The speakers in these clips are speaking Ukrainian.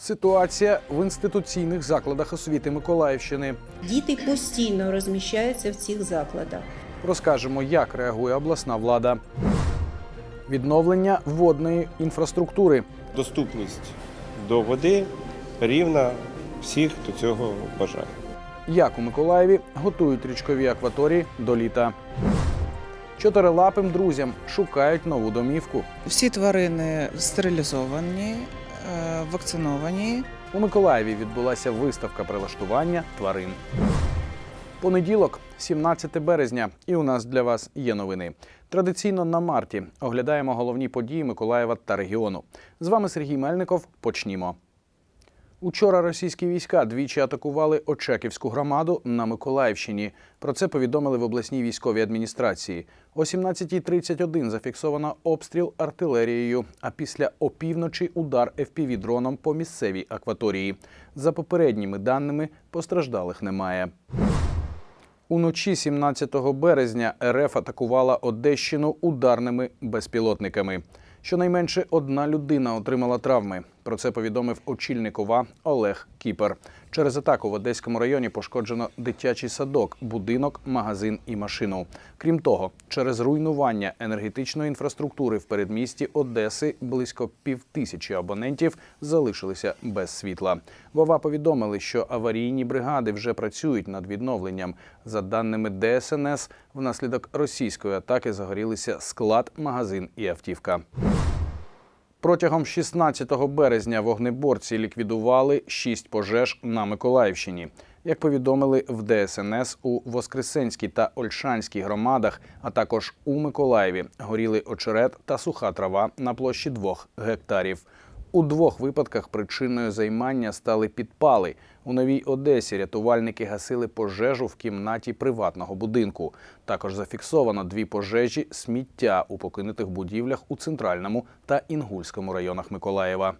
Ситуація в інституційних закладах освіти Миколаївщини. Діти постійно розміщаються в цих закладах. Розкажемо, як реагує обласна влада. Відновлення водної інфраструктури, доступність до води рівна всіх, хто цього бажає. як у Миколаєві готують річкові акваторії до літа. Чотирилапим друзям шукають нову домівку. Всі тварини стерилізовані, вакциновані. У Миколаєві відбулася виставка прилаштування тварин. Понеділок, 17 березня, і у нас для вас є новини. Традиційно на марті оглядаємо головні події Миколаєва та регіону. З вами Сергій Мельников. Почнімо. Учора російські війська двічі атакували Очаківську громаду на Миколаївщині. Про це повідомили в обласній військовій адміністрації. О 17.31 зафіксовано обстріл артилерією, а після опівночі удар FPV-дроном по місцевій акваторії. За попередніми даними постраждалих немає. Уночі 17 березня РФ атакувала Одещину ударними безпілотниками. Щонайменше одна людина отримала травми. Про це повідомив очільник ОВА Олег Кіпер. Через атаку в Одеському районі пошкоджено дитячий садок, будинок, магазин і машину. Крім того, через руйнування енергетичної інфраструктури в передмісті Одеси близько півтисячі абонентів залишилися без світла. В ОВА повідомили, що аварійні бригади вже працюють над відновленням. За даними ДСНС, внаслідок російської атаки загорілися склад, магазин і автівка. Протягом 16 березня вогнеборці ліквідували шість пожеж на Миколаївщині. Як повідомили в ДСНС у Воскресенській та Ольшанській громадах, а також у Миколаєві горіли очерет та суха трава на площі двох гектарів. У двох випадках причиною займання стали підпали. У Новій Одесі рятувальники гасили пожежу в кімнаті приватного будинку. Також зафіксовано дві пожежі сміття у покинутих будівлях у центральному та інгульському районах Миколаєва.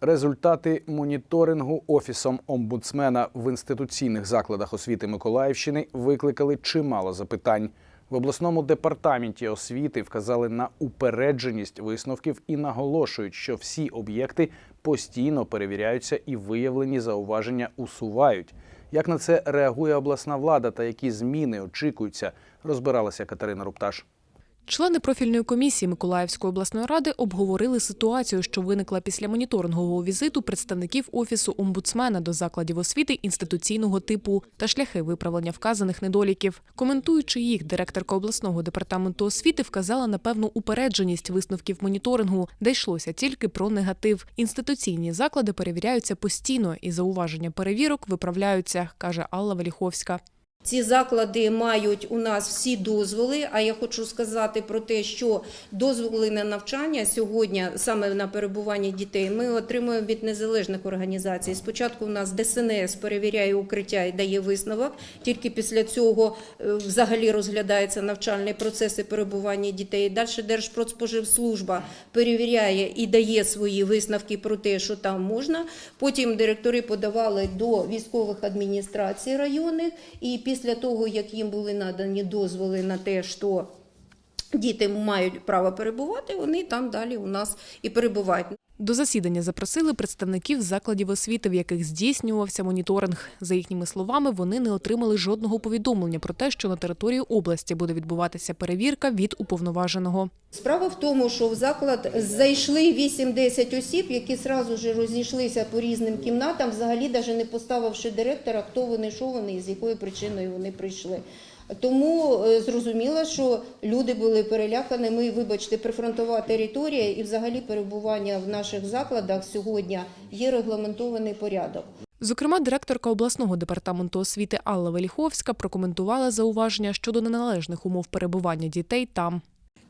Результати моніторингу офісом омбудсмена в інституційних закладах освіти Миколаївщини викликали чимало запитань. В обласному департаменті освіти вказали на упередженість висновків і наголошують, що всі об'єкти постійно перевіряються і виявлені зауваження усувають. Як на це реагує обласна влада та які зміни очікуються, розбиралася Катерина Рупташ. Члени профільної комісії Миколаївської обласної ради обговорили ситуацію, що виникла після моніторингового візиту представників офісу омбудсмена до закладів освіти інституційного типу та шляхи виправлення вказаних недоліків. Коментуючи їх, директорка обласного департаменту освіти вказала на певну упередженість висновків моніторингу, де йшлося тільки про негатив. Інституційні заклади перевіряються постійно, і зауваження перевірок виправляються, каже Алла Веліховська. Ці заклади мають у нас всі дозволи. А я хочу сказати про те, що дозволи на навчання сьогодні, саме на перебування дітей, ми отримуємо від незалежних організацій. Спочатку у нас ДСНС перевіряє укриття і дає висновок. Тільки після цього е, взагалі розглядається навчальний процес і перебування дітей. Далі Держпродспоживслужба перевіряє і дає свої висновки про те, що там можна. Потім директори подавали до військових адміністрацій районних, і після того, як їм були надані дозволи на те, що діти мають право перебувати, вони там далі у нас і перебувають. До засідання запросили представників закладів освіти, в яких здійснювався моніторинг. За їхніми словами, вони не отримали жодного повідомлення про те, що на території області буде відбуватися перевірка від уповноваженого. Справа в тому, що в заклад зайшли 8-10 осіб, які сразу ж розійшлися по різним кімнатам, взагалі навіть не поставивши директора, хто вони, що вони і з якою причиною вони прийшли. Тому е, зрозуміло, що люди були перелякані. Ми, вибачте, прифронтова територія і взагалі перебування в наших закладах сьогодні є регламентований порядок. Зокрема, директорка обласного департаменту освіти Алла Веліховська прокоментувала зауваження щодо неналежних умов перебування дітей там.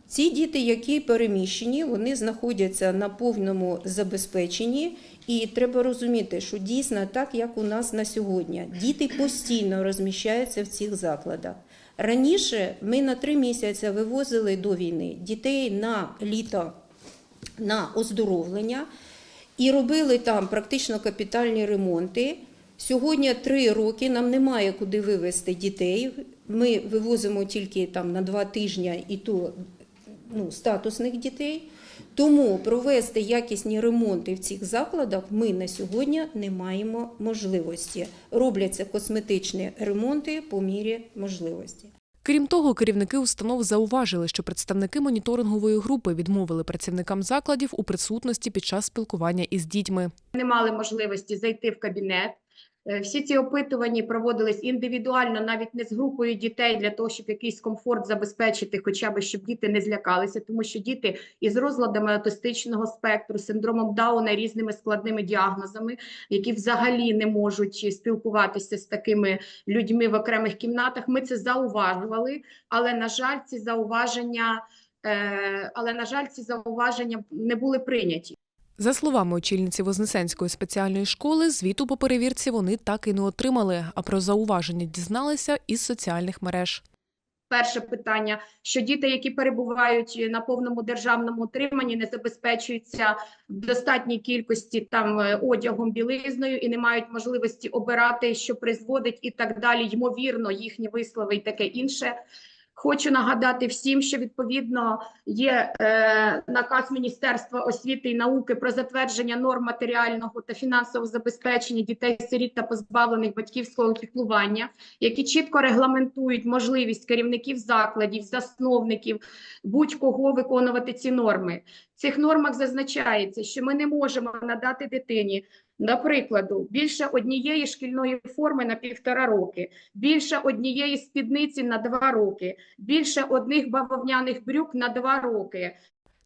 Ці діти, які переміщені, вони знаходяться на повному забезпеченні, і треба розуміти, що дійсно так, як у нас на сьогодні, діти постійно розміщаються в цих закладах. Раніше ми на три місяці вивозили до війни дітей на літо на оздоровлення і робили там практично капітальні ремонти. Сьогодні три роки нам немає куди вивезти дітей. Ми вивозимо тільки там на два тижні і то ну, статусних дітей. Тому провести якісні ремонти в цих закладах ми на сьогодні не маємо можливості. Робляться косметичні ремонти по мірі можливості. Крім того, керівники установ зауважили, що представники моніторингової групи відмовили працівникам закладів у присутності під час спілкування із дітьми. не мали можливості зайти в кабінет. Е, Всі ці опитування проводились індивідуально, навіть не з групою дітей, для того, щоб якийсь комфорт забезпечити, хоча б щоб діти не злякалися, тому що діти із розладами аутистичного спектру, синдромом Дауна, різними складними діагнозами, які взагалі не можуть спілкуватися з такими людьми в окремих кімнатах. Ми це зауважували, але на жаль, ці зауваження, е, але на жаль, ці зауваження не були прийняті. За словами очільниці Вознесенської спеціальної школи, звіту по перевірці вони так і не отримали, а про зауваження дізналися із соціальних мереж. Перше питання, що діти, які перебувають на повному державному утриманні, не забезпечуються в достатній кількості там е, одягом, білизною і не мають можливості обирати, що призводить і так далі. Ймовірно, їхні вислови і таке інше. Хочу нагадати всім, що відповідно є е, наказ Міністерства освіти і науки про затвердження норм матеріального та фінансового забезпечення дітей-сиріт та позбавлених батьківського піклування, які чітко регламентують можливість керівників закладів, засновників, будь-кого виконувати ці норми. В цих нормах зазначається, що ми не можемо надати дитині, наприклад, більше однієї шкільної форми на півтора роки, більше однієї спідниці на два роки, більше одних бавовняних брюк на два роки.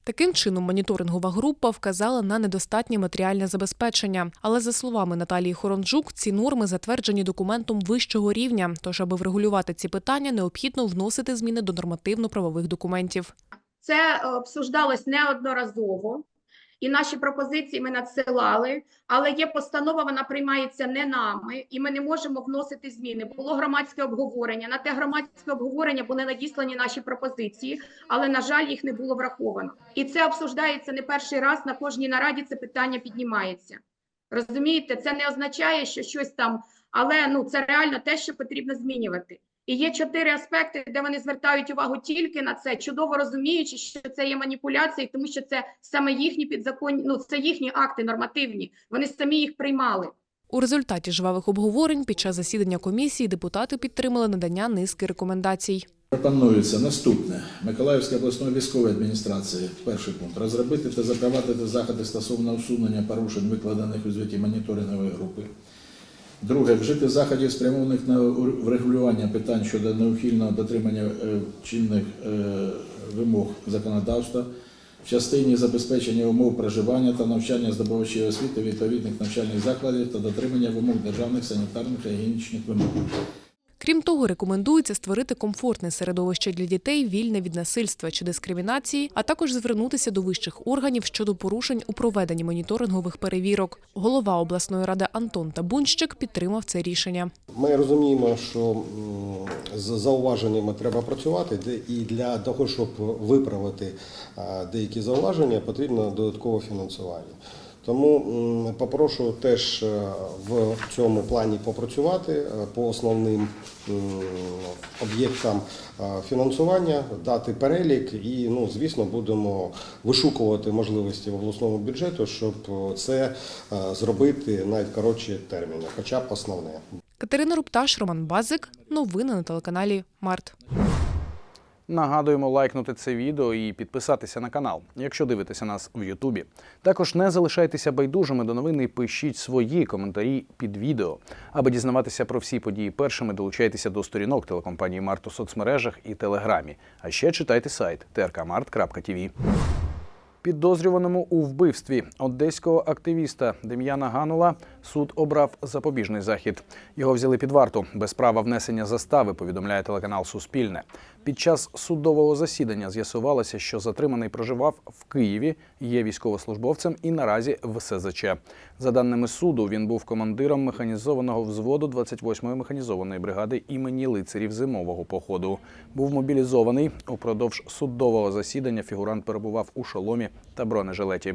Таким чином, моніторингова група вказала на недостатнє матеріальне забезпечення. Але за словами Наталії Хоронджук, ці норми затверджені документом вищого рівня. Тож, аби врегулювати ці питання, необхідно вносити зміни до нормативно-правових документів. Це е, обсуждалось неодноразово, і наші пропозиції ми надсилали, але є постанова, вона приймається не нами, і ми не можемо вносити зміни. Було громадське обговорення. На те громадське обговорення були надіслані наші пропозиції, але на жаль, їх не було враховано. І це обсуждається не перший раз. На кожній нараді це питання піднімається. Розумієте, це не означає, що щось там, але ну це реально те, що потрібно змінювати. І є чотири аспекти, де вони звертають увагу тільки на це, чудово розуміючи, що це є маніпуляції, тому що це саме їхні підзаконні, ну це їхні акти нормативні. Вони самі їх приймали. У результаті жвавих обговорень під час засідання комісії депутати підтримали надання низки рекомендацій. Пропонується наступне. Миколаївська обласної військової адміністрації, перший пункт, розробити та запровадити заходи стосовно усунення порушень, викладених у звіті моніторингової групи. Друге, вжити заходів, спрямованих на врегулювання питань щодо неухильного дотримання е, чинних е, вимог законодавства в частині забезпечення умов проживання та навчання здобувачів освіти відповідних навчальних закладів та дотримання вимог державних санітарних та гігієнічних вимог. Крім того, рекомендується створити комфортне середовище для дітей, вільне від насильства чи дискримінації, а також звернутися до вищих органів щодо порушень у проведенні моніторингових перевірок. Голова обласної ради Антон Табунщик підтримав це рішення. Ми розуміємо, що з зауваженнями треба працювати, і для того, щоб виправити деякі зауваження, потрібно додаткове фінансування. Тому попрошу теж е, в цьому плані попрацювати е, по основним об'єктам е, фінансування, дати перелік і, ну, звісно, будемо вишукувати можливості в обласному бюджету, щоб це зробити навіть коротші терміни, хоча б основне. Катерина Рупташ, Роман Базик. Новини на телеканалі Март. Нагадуємо лайкнути це відео і підписатися на канал, якщо дивитеся нас в Ютубі. Також не залишайтеся байдужими до новини пишіть свої коментарі під відео. Аби дізнаватися про всі події першими, долучайтеся до сторінок телекомпанії Март у соцмережах і Телеграмі. А ще читайте сайт trkmart.tv. Підозрюваному у вбивстві одеського активіста Дем'яна Ганула суд обрав запобіжний захід. Його взяли під варту без права внесення застави. Повідомляє телеканал Суспільне. Під час судового засідання з'ясувалося, що затриманий проживав в Києві, є військовослужбовцем і наразі в СЗЧ. За даними суду, він був командиром механізованого взводу 28-ї механізованої бригади імені лицарів зимового походу. Був мобілізований. Упродовж судового засідання фігурант перебував у шоломі та бронежилеті.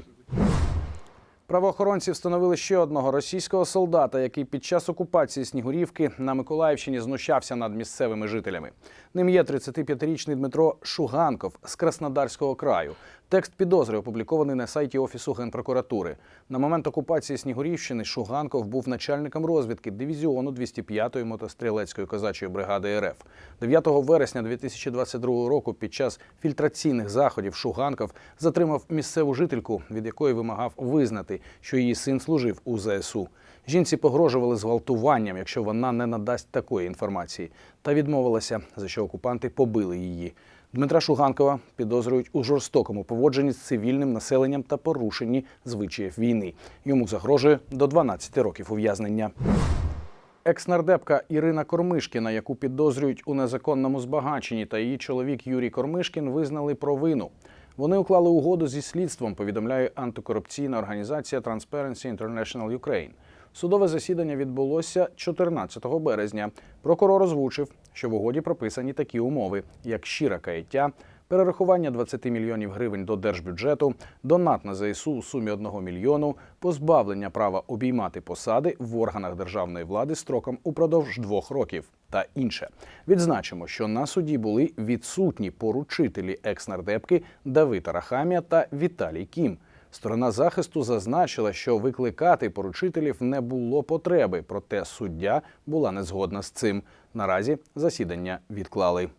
Правоохоронці встановили ще одного російського солдата, який під час окупації Снігурівки на Миколаївщині знущався над місцевими жителями. Ним є 35-річний Дмитро Шуганков з Краснодарського краю. Текст підозри опублікований на сайті Офісу Генпрокуратури. На момент окупації Снігурівщини Шуганков був начальником розвідки дивізіону 205-ї мотострілецької козачої бригади РФ. 9 вересня 2022 року під час фільтраційних заходів Шуганков затримав місцеву жительку, від якої вимагав визнати, що її син служив у ЗСУ. Жінці погрожували зґвалтуванням, якщо вона не надасть такої інформації, та відмовилася, за що окупанти побили її. Дмитра Шуганкова підозрюють у жорстокому поводженні з цивільним населенням та порушенні звичаїв війни. Йому загрожує до 12 років ув'язнення. Екснардепка Ірина Кормишкіна, яку підозрюють у незаконному збагаченні, та її чоловік Юрій Кормишкін визнали провину. Вони уклали угоду зі слідством, повідомляє антикорупційна організація Transparency International Ukraine. Судове засідання відбулося 14 березня. Прокурор озвучив, що в угоді прописані такі умови, як щире каяття, перерахування 20 мільйонів гривень до держбюджету, донат на ЗСУ у сумі 1 мільйону, позбавлення права обіймати посади в органах державної влади строком упродовж двох років та інше. Відзначимо, що на суді були відсутні поручителі екснардепки Давид Арахамія та Віталій Кім. Сторона захисту зазначила, що викликати поручителів не було потреби, проте суддя була не згодна з цим. Наразі засідання відклали.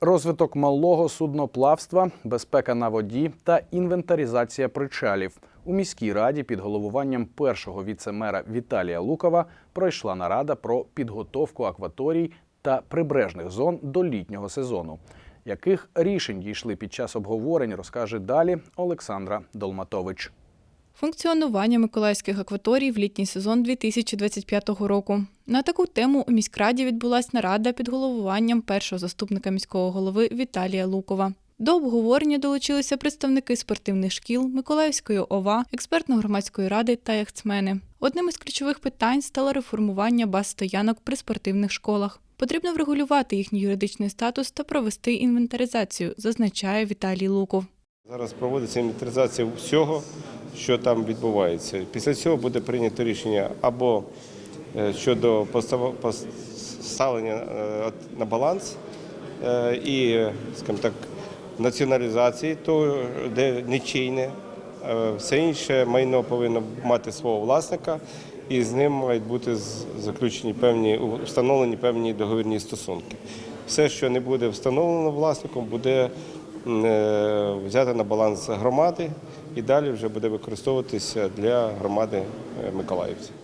Розвиток малого судноплавства, безпека на воді та інвентаризація причалів у міській раді під головуванням першого віце-мера Віталія Лукова пройшла нарада про підготовку акваторій та прибережних зон до літнього сезону. Яких рішень дійшли під час обговорень, розкаже далі Олександра Долматович. Функціонування миколаївських акваторій в літній сезон 2025 року. На таку тему у міськраді відбулась нарада під головуванням першого заступника міського голови Віталія Лукова. До обговорення долучилися представники спортивних шкіл, Миколаївської ОВА, експертно-громадської ради та яхтсмени. Одним із ключових питань стало реформування баз стоянок при спортивних школах. Потрібно врегулювати їхній юридичний статус та провести інвентаризацію, зазначає Віталій Луков. Зараз проводиться інвентаризація всього, що там відбувається. Після цього буде прийнято рішення або е, щодо постав- поставлення е, на баланс е, і, скажімо так, націоналізації, того, де нічийне. Е, Все інше майно повинно мати свого власника, і з ним мають бути заключені певні встановлені певні договірні стосунки. Все, що не буде встановлено власником, буде е, на баланс громади і далі вже буде використовуватися для громади е, миколаївців.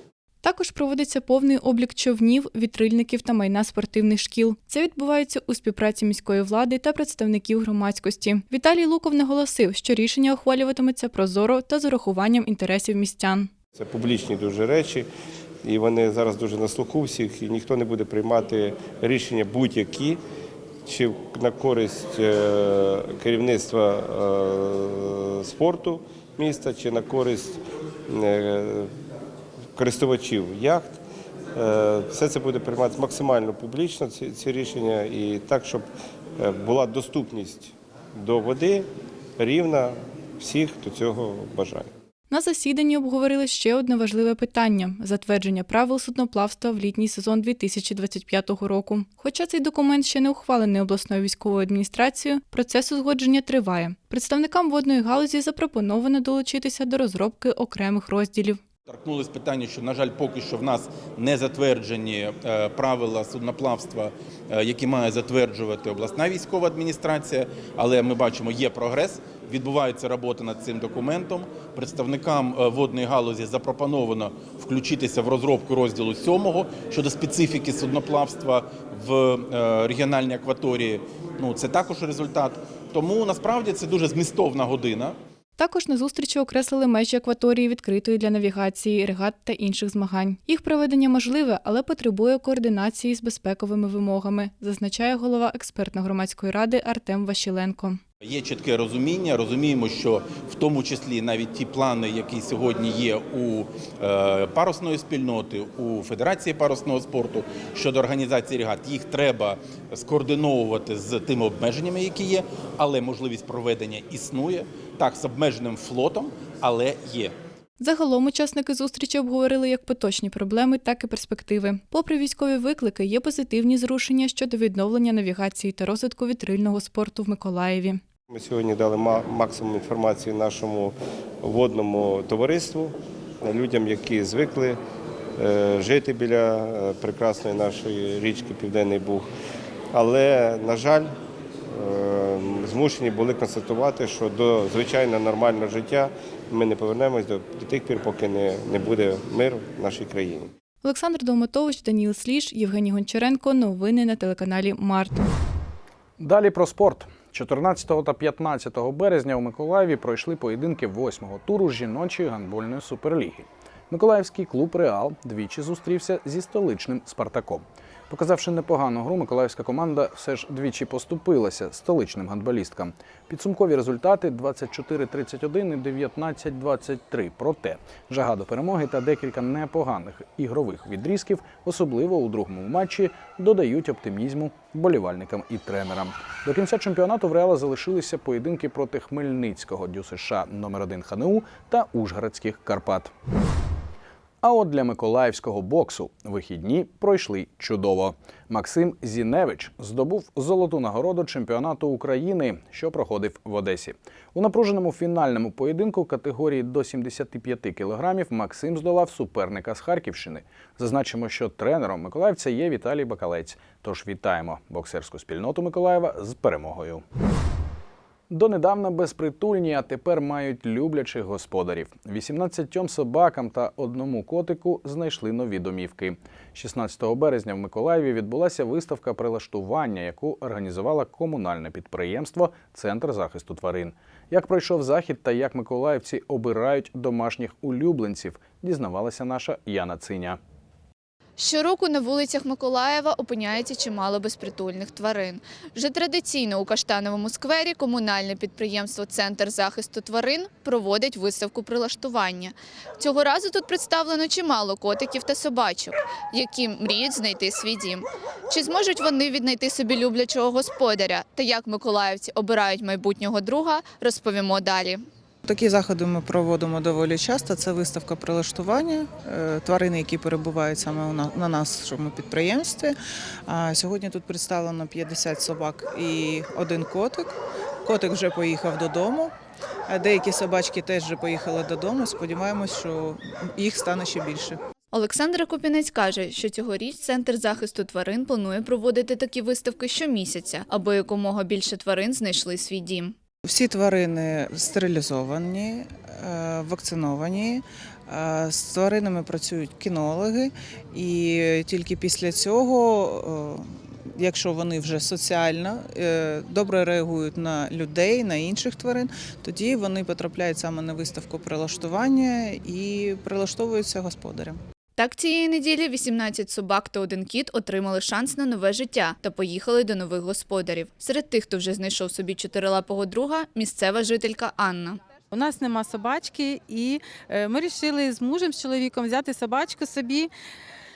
Також проводиться повний облік човнів, вітрильників та майна спортивних шкіл. Це відбувається у співпраці міської влади та представників громадськості. Віталій Луков наголосив, що рішення ухвалюватиметься прозоро та з урахуванням інтересів містян. Це публічні дуже речі, і вони зараз дуже на слуху всіх, і ніхто не буде приймати рішення будь-які, чи на користь е, керівництва е, спорту міста, чи на користь е, користувачів яхт. Все це буде прийматися максимально публічно, ці, рішення, і так, щоб була доступність до води рівна всіх, хто цього бажає. На засіданні обговорили ще одне важливе питання затвердження правил судноплавства в літній сезон 2025 року. Хоча цей документ ще не ухвалений обласною військовою адміністрацією, процес узгодження триває. Представникам водної галузі запропоновано долучитися до розробки окремих розділів. Торкнулись питання, що, на жаль, поки що в нас не затверджені е, правила судноплавства, е, які має затверджувати обласна військова адміністрація. Але ми бачимо, є прогрес. Відбувається робота над цим документом. Представникам е, водної галузі запропоновано включитися в розробку розділу 7 щодо специфіки судноплавства в е, регіональній акваторії. Ну це також результат. Тому насправді це дуже змістовна година. Також на зустрічі окреслили межі акваторії відкритої для навігації, регат та інших змагань. Їх проведення можливе, але потребує координації з безпековими вимогами, зазначає голова експертно-громадської ради Артем Ващиленко. Є чітке розуміння. Розуміємо, що в тому числі навіть ті плани, які сьогодні є у е, парусної спільноти, у Федерації парусного спорту щодо організації регат, їх треба скоординовувати з тими обмеженнями, які є, але можливість проведення існує так з обмеженим флотом, але є. Загалом учасники зустрічі обговорили як поточні проблеми, так і перспективи. Попри військові виклики, є позитивні зрушення щодо відновлення навігації та розвитку вітрильного спорту в Миколаєві. Ми сьогодні дали максимум інформації нашому водному товариству, людям, які звикли е, жити біля е, прекрасної нашої річки Південний Буг. Але, на жаль, е, змушені були констатувати, що до звичайно нормального життя ми не повернемось до, тих пір, поки не, не буде мир в нашій країні. Олександр Долматович, Даніл Сліж, Євгеній Гончаренко. Новини на телеканалі Март. Далі про спорт. 14 та 15 березня у Миколаєві пройшли поєдинки восьмого туру жіночої гандбольної суперліги. Миколаївський клуб Реал двічі зустрівся зі столичним Спартаком. Показавши непогану гру, миколаївська команда все ж двічі поступилася столичним гандболісткам. Підсумкові результати 24-31 і 19-23. Проте жага до перемоги та декілька непоганих ігрових відрізків, особливо у другому матчі, додають оптимізму болівальникам і тренерам. До кінця чемпіонату в Реала залишилися поєдинки проти Хмельницького ДЮСШ номер 1 ХНУ та Ужгородських Карпат. А от для миколаївського боксу вихідні пройшли чудово. Максим Зіневич здобув золоту нагороду чемпіонату України, що проходив в Одесі. У напруженому фінальному поєдинку категорії до 75 кілограмів Максим здолав суперника з Харківщини. Зазначимо, що тренером миколаївця є Віталій Бакалець. Тож вітаємо боксерську спільноту Миколаєва з перемогою. Донедавна безпритульні, а тепер мають люблячих господарів. 18 собакам та одному котику знайшли нові домівки. 16 березня в Миколаєві відбулася виставка прилаштування, яку організувала комунальне підприємство Центр захисту тварин. Як пройшов захід та як миколаївці обирають домашніх улюбленців, дізнавалася наша Яна Циня. Щороку на вулицях Миколаєва опиняється чимало безпритульних тварин. Вже традиційно у Каштановому сквері комунальне підприємство Центр захисту тварин проводить виставку прилаштування. Цього разу тут представлено чимало котиків та собачок, які мріють знайти свій дім. Чи зможуть вони віднайти собі люблячого господаря та як миколаївці обирають майбутнього друга, розповімо далі. Такі заходи ми проводимо доволі часто. Це виставка прилаштування е, тварини, які перебувають саме на- на нашому підприємстві. Сьогодні тут представлено 50 собак і один котик. Котик вже поїхав додому. Деякі собачки теж вже поїхали додому. Сподіваємось, що їх стане ще більше. Олександр Копінець каже, що цьогоріч Центр захисту тварин планує проводити такі виставки щомісяця, аби якомога більше тварин знайшли свій дім. Всі тварини стерилізовані, е, вакциновані. Е, З тваринами працюють кінологи, і тільки після цього, е, якщо вони вже соціально добре реагують на людей, на інших тварин, тоді вони потрапляють саме на виставку прилаштування і прилаштовуються господарям. Так цієї неділі 18 собак та один кіт отримали шанс на нове життя та поїхали до нових господарів. Серед тих, хто вже знайшов собі чотирилапого друга, місцева жителька Анна. У нас нема собачки, і е, ми вирішили з мужем, з чоловіком взяти собачку собі.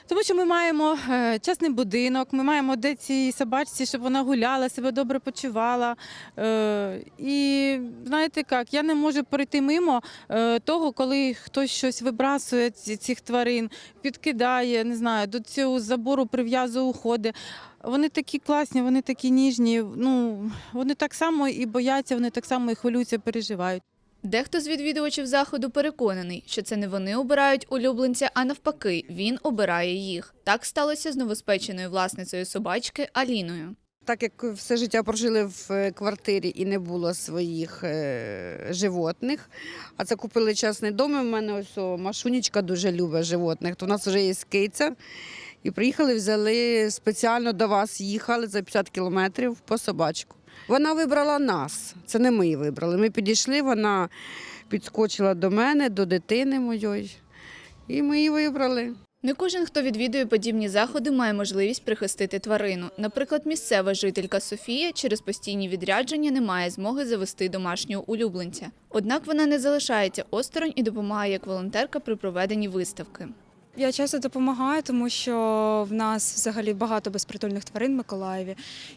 Тому що ми маємо е, частний будинок, ми маємо де цій собачці, щоб вона гуляла, себе добре почувала. Е, І знаєте як, я не можу пройти мимо е, того, коли хтось щось вибрасує цих тварин, підкидає, не знаю, до цього забору прив'язує уходи. Вони такі класні, вони такі ніжні. Ну вони так само і бояться, вони так само і хвилюються, переживають. Дехто з відвідувачів заходу переконаний, що це не вони обирають улюбленця, а навпаки, він обирає їх. Так сталося з новоспеченою власницею собачки Аліною. Так як все життя прожили в е, квартирі і не було своїх е, животних, а це купили частний дом. і в мене ось о, Машунечка дуже любить животних. То у нас вже є киця. І приїхали, взяли спеціально до вас, їхали за 50 кілометрів по собачку. Вона вибрала нас, це не ми її вибрали. Ми підійшли, вона підскочила до мене, до дитини моєї, і ми її вибрали. Не кожен, хто відвідує подібні заходи, має можливість прихистити тварину. Наприклад, місцева жителька Софія через постійні відрядження не має змоги завести домашнього улюбленця. Однак вона не залишається осторонь і допомагає як волонтерка при проведенні виставки. Я часто допомагаю, тому що в нас взагалі багато безпритульних тварин в Миколаєві,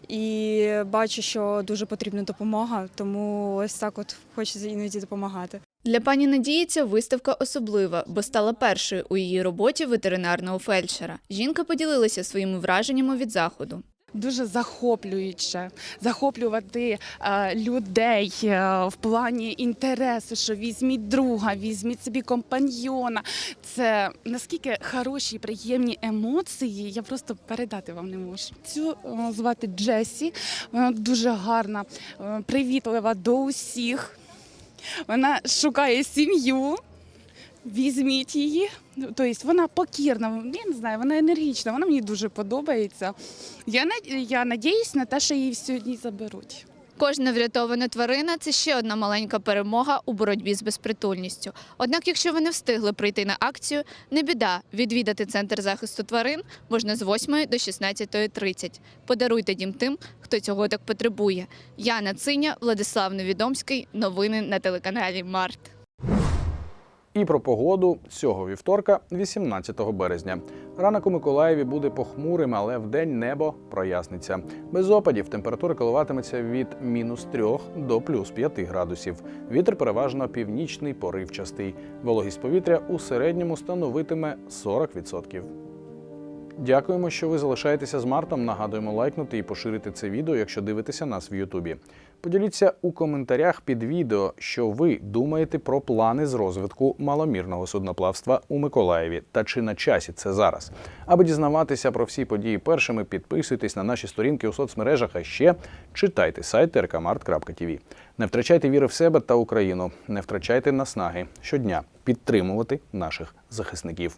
і бачу, що дуже потрібна допомога, тому ось так от хочеться іноді допомагати. Для пані Надії ця виставка особлива, бо стала першою у її роботі ветеринарного фельдшера. Жінка поділилася своїми враженнями від заходу. Дуже захоплююче. Захоплювати е, людей е, в плані інтересу, що візьміть друга, візьміть собі компаньйона. Це наскільки хороші, приємні емоції, я просто передати вам не можу. Цю е, звати Джесі, вона дуже гарна, е, привітлива до усіх. Вона шукає сім'ю. Візьміть її. Тобто вона покірна, я не знаю, вона енергічна, вона мені дуже подобається. Я, я надіюсь на те, що її сьогодні заберуть. Кожна врятована тварина це ще одна маленька перемога у боротьбі з безпритульністю. Однак, якщо ви не встигли прийти на акцію, не біда. Відвідати центр захисту тварин можна з 8 до 16.30. Подаруйте дім тим, хто цього так потребує. Яна Циня, Владислав Невідомський. Новини на телеканалі Март. І про погоду цього вівторка, 18 березня. Ранок у Миколаєві буде похмурим, але вдень небо проясниться. Без опадів температура коливатиметься від мінус 3 до плюс 5 градусів. Вітер переважно північний поривчастий. Вологість повітря у середньому становитиме 40%. Дякуємо, що ви залишаєтеся з Мартом. Нагадуємо лайкнути і поширити це відео, якщо дивитеся нас в Ютубі. Поділіться у коментарях під відео, що ви думаєте про плани з розвитку маломірного судноплавства у Миколаєві та чи на часі це зараз. Аби дізнаватися про всі події першими, підписуйтесь на наші сторінки у соцмережах, а ще читайте сайт rkmart.tv. Не втрачайте віри в себе та Україну, не втрачайте наснаги щодня підтримувати наших захисників.